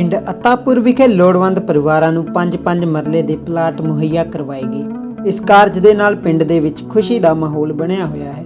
ਪਿੰਡ ਅਤਾਪੁਰ ਵਿਖੇ ਲੋੜਵੰਦ ਪਰਿਵਾਰਾਂ ਨੂੰ 5-5 ਮਰਲੇ ਦੇ ਪਲਾਟ ਮੁਹੱਈਆ ਕਰਵਾਏ ਗਏ ਇਸ ਕਾਰਜ ਦੇ ਨਾਲ ਪਿੰਡ ਦੇ ਵਿੱਚ ਖੁਸ਼ੀ ਦਾ ਮਾਹੌਲ ਬਣਿਆ ਹੋਇਆ ਹੈ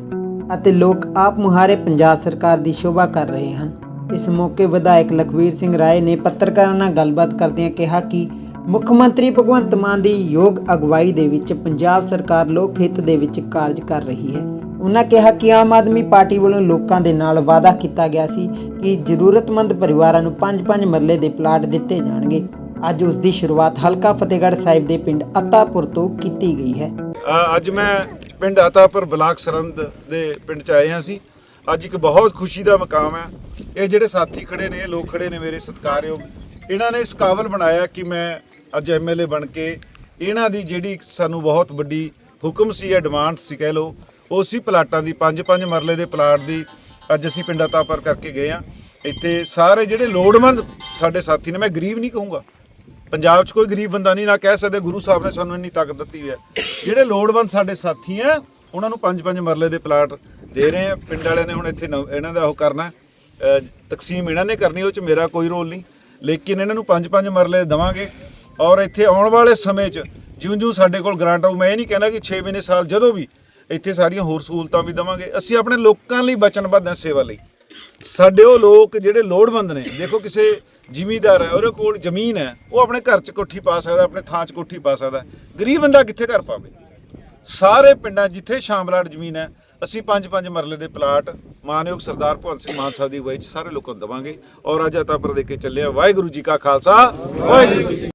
ਅਤੇ ਲੋਕ ਆਪ ਮੁਹਾਰੇ ਪੰਜਾਬ ਸਰਕਾਰ ਦੀ ਸ਼ੋਭਾ ਕਰ ਰਹੇ ਹਨ। ਇਸ ਮੌਕੇ ਵਿਧਾਇਕ ਲਖਵੀਰ ਸਿੰਘ ਰਾਏ ਨੇ ਪੱਤਰਕਾਰਾਂ ਨਾਲ ਗੱਲਬਾਤ ਕਰਦਿਆਂ ਕਿਹਾ ਕਿ ਮੁੱਖ ਮੰਤਰੀ ਭਗਵੰਤ ਮਾਨ ਦੀ ਯੋਗ ਅਗਵਾਈ ਦੇ ਵਿੱਚ ਪੰਜਾਬ ਸਰਕਾਰ ਲੋਕ ਹਿੱਤ ਦੇ ਵਿੱਚ ਕਾਰਜ ਕਰ ਰਹੀ ਹੈ। ਉਹਨਾਂ ਕਿਹਾ ਕਿ ਆਮ ਆਦਮੀ ਪਾਰਟੀ ਵੱਲੋਂ ਲੋਕਾਂ ਦੇ ਨਾਲ ਵਾਅਦਾ ਕੀਤਾ ਗਿਆ ਸੀ ਕਿ ਜ਼ਰੂਰਤਮੰਦ ਪਰਿਵਾਰਾਂ ਨੂੰ 5-5 ਮਰਲੇ ਦੇ ਪਲਾਟ ਦਿੱਤੇ ਜਾਣਗੇ। ਅੱਜ ਉਸ ਦੀ ਸ਼ੁਰੂਆਤ ਹਲਕਾ ਫਤਿਹਗੜ੍ਹ ਸਾਹਿਬ ਦੇ ਪਿੰਡ ਅਤਾਪੁਰ ਤੋਂ ਕੀਤੀ ਗਈ ਹੈ। ਅੱਜ ਮੈਂ ਪਿੰਡ ਅਤਾਪੁਰ ਬਲਾਕ ਸਰੰਦ ਦੇ ਪਿੰਡ ਚ ਆਏ ਹਾਂ ਅਸੀਂ ਅੱਜ ਇੱਕ ਬਹੁਤ ਖੁਸ਼ੀ ਦਾ ਮਕਾਮ ਹੈ। ਇਹ ਜਿਹੜੇ ਸਾਥੀ ਖੜੇ ਨੇ, ਇਹ ਲੋਕ ਖੜੇ ਨੇ ਮੇਰੇ ਸਤਿਕਾਰਯੋਗ। ਇਹਨਾਂ ਨੇ ਇਸ ਕਾਬਲ ਬਣਾਇਆ ਕਿ ਮੈਂ ਅੱਜ ਐਮਐਲਏ ਬਣ ਕੇ ਇਹਨਾਂ ਦੀ ਜਿਹੜੀ ਸਾਨੂੰ ਬਹੁਤ ਵੱਡੀ ਹੁਕਮ ਸੀ ਜਾਂ ਡਿਮਾਂਡ ਸੀ ਕਹਿ ਲਓ ਉਹ ਪਲਾਟਾਂ ਦੀ, ਪੰਜ ਪੰਜ ਮਰਲੇ ਦੇ ਪਲਾਟ ਦੀ, ਅੱਜ ਅਸੀਂ ਪਿੰਡ ਤਾਪਰ ਕਰਕੇ ਗਏ ਆ ਇੱਥੇ ਸਾਰੇ ਜਿਹੜੇ ਲੋੜਵੰਦ ਸਾਡੇ ਸਾਥੀ ਨੇ, ਮੈਂ ਗਰੀਬ ਨਹੀਂ ਕਹੂੰਗਾ। ਪੰਜਾਬ 'ਚ ਕੋਈ ਗਰੀਬ ਬੰਦਾ ਨਹੀਂ, ਨਾ ਕਹਿ ਸਕਦੇ, ਗੁਰੂ ਸਾਹਿਬ ਨੇ ਸਾਨੂੰ ਇੰਨੀ ਤਾਕਤ ਦਿੱਤੀ ਹੋਈ ਹੈ। ਜਿਹੜੇ ਲੋੜਵੰਦ ਸਾਡੇ ਸਾਥੀ ਆ ਉਹਨਾਂ ਨੂੰ ਪੰਜ ਪੰਜ ਮਰਲੇ ਦੇ ਪਲਾਟ ਦੇ ਰਹੇ ਆ ਪਿੰਡ ਵਾਲਿਆਂ ਨੇ ਹੁਣ ਇੱਥੇ ਨਵ- ਇਹਨਾਂ ਦਾ ਉਹ ਕਰਨਾ ਤਕਸੀਮ ਇਹਨਾਂ ਨੇ ਕਰਨੀ, ਉਹ 'ਚ ਮੇਰਾ ਕੋਈ ਰੋਲ ਨਹੀਂ। ਲੇਕਿਨ ਇਹਨਾਂ ਨੂੰ ਪੰਜ ਪੰਜ ਮਰਲੇ ਦੇਵਾਂਗੇ। ਔਰ ਇੱਥੇ ਆਉਣ ਵਾਲੇ ਸਮੇਂ 'ਚ ਜਿਉਂ-ਜਿਉਂ ਸਾਡੇ ਕੋਲ ਗ੍ਰਾਂਟ ਆਊ, ਮੈਂ ਇਹ ਨਹੀਂ ਕਹਿੰਦਾ ਕਿ 6 ਮਹੀਨੇ ਸਾਲ ਜਦੋਂ ਵੀ ਇੱਥੇ ਸਾਰੀਆਂ ਹੋਰ ਸਹੂਲਤਾਂ ਵੀ ਦੇਵਾਂਗੇ। ਅਸੀਂ ਆਪਣੇ ਲੋਕਾਂ ਲਈ ਵਚਨਬੱਧ ਹਾਂ ਸੇਵਾ ਲਈ। ਸਾਡੇ ਉਹ ਲੋਕ ਜਿਹੜੇ ਲੋੜਵੰਦ ਨੇ, ਦੇਖੋ ਕਿਸੇ ਜ਼ਿਮੀਦਾਰ ਹੈ, ਉਹਦੇ ਕੋਲ ਜ਼ਮੀਨ ਹੈ, ਉਹ ਆਪਣੇ ਘਰ 'ਚ ਕੋਠੀ ਪਾ ਸਕਦਾ, ਆਪਣੇ ਥਾਂ 'ਚ ਕੋਠੀ ਪਾ ਸਕਦਾ। ਗਰੀਬ ਬੰਦਾ ਕਿੱਥੇ ਘਰ ਪਾਵੇ? ਸਾਰੇ ਪਿੰਡਾਂ ਜਿੱਥੇ ਸ਼ਾਮਲਾਟ ਜ਼ਮੀਨ ਹੈ, ਅਸੀਂ ਪੰਜ ਪੰਜ ਮਰਲੇ ਦੇ ਪਲਾਟ, ਮਾਨਯੋਗ ਸਰਦਾਰ ਭਗਵੰਤ ਸਿੰਘ ਮਾਨ ਸਾਹਿਬ ਦੀ ਅਗਵਾਈ 'ਚ ਸਾਰੇ ਲੋਕਾਂ ਨੂੰ ਦੇਵਾਂਗੇ। ਔਰ ਅੱਜ ਅਤਾਪਰ ਦੇ ਕੇ ਚੱਲਿਆ ਵਾਹਿਗੁਰੂ ਜੀ ਕਾ ਖਾਲਸਾ, ਵਾਹਿਗੁਰੂ ਜੀ